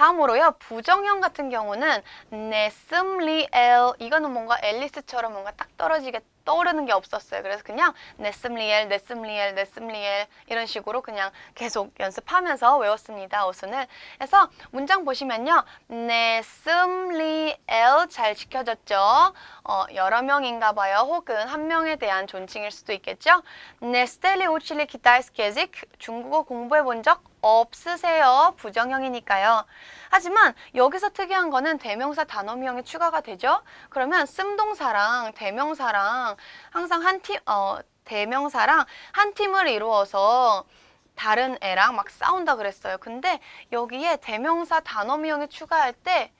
다음으로요. 부정형 같은 경우는 네슴리엘 이거는 뭔가 앨리스처럼 뭔가 딱 떨어지게 떠오르는 게 없었어요. 그래서 그냥 네슴리엘, 네슴리엘, 네슴리엘 이런 식으로 그냥 계속 연습하면서 외웠습니다. 어순을. 그래서 문장 보시면요. 네슴리엘 잘 지켜졌죠. 어, 여러 명인가 봐요. 혹은 한 명에 대한 존칭일 수도 있겠죠. 네스텔리 우칠리 기타이스케직 중국어 공부해 본 적 없으세요. 부정형이니까요. 하지만 여기서 특이한 거는 대명사 단어 미형이 추가가 되죠. 그러면 씀동사랑 대명사랑 항상 한 팀, 어, 대명사랑 한 팀을 이루어서 다른 애랑 막 싸운다 그랬어요. 근데 여기에 대명사 단어 미형이 추가할 때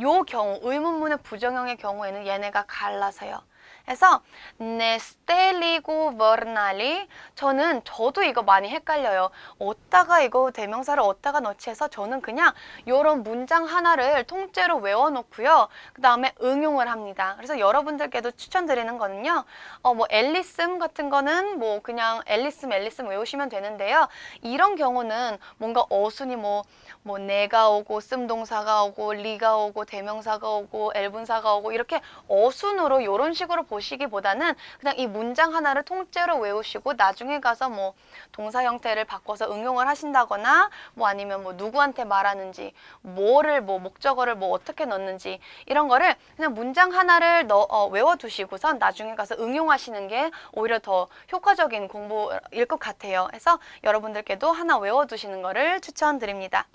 요 경우 의문문의 부정형의 경우에는 얘네가 갈라서요. 그래서 네스텔리고 버나리 저는 저도 이거 많이 헷갈려요. 어디다가 이거 대명사를 어디다가 넣지 해서 저는 그냥 요런 문장 하나를 통째로 외워놓고요. 그 다음에 응용을 합니다. 그래서 여러분들께도 추천드리는 거는요. 어, 뭐 앨리슴 같은 거는 뭐 그냥 앨리슴 앨리슴 외우시면 되는데요. 이런 경우는 뭔가 어순이 뭐, 뭐 내가 오고 씀동사가 오고 리가 오고 대명사가 오고 엘분사가 오고 이렇게 어순으로 이런 식으로 보시기보다는 그냥 이 문장 하나를 통째로 외우시고 나중에 가서 뭐 동사 형태를 바꿔서 응용을 하신다거나 뭐 아니면 뭐 누구한테 말하는지 뭐를 뭐 목적어를 뭐 어떻게 넣는지 이런 거를 그냥 문장 하나를 넣어 어, 외워두시고선 나중에 가서 응용하시는 게 오히려 더 효과적인 공부일 것 같아요. 그래서 여러분들께도 하나 외워두시는 거를 추천드립니다.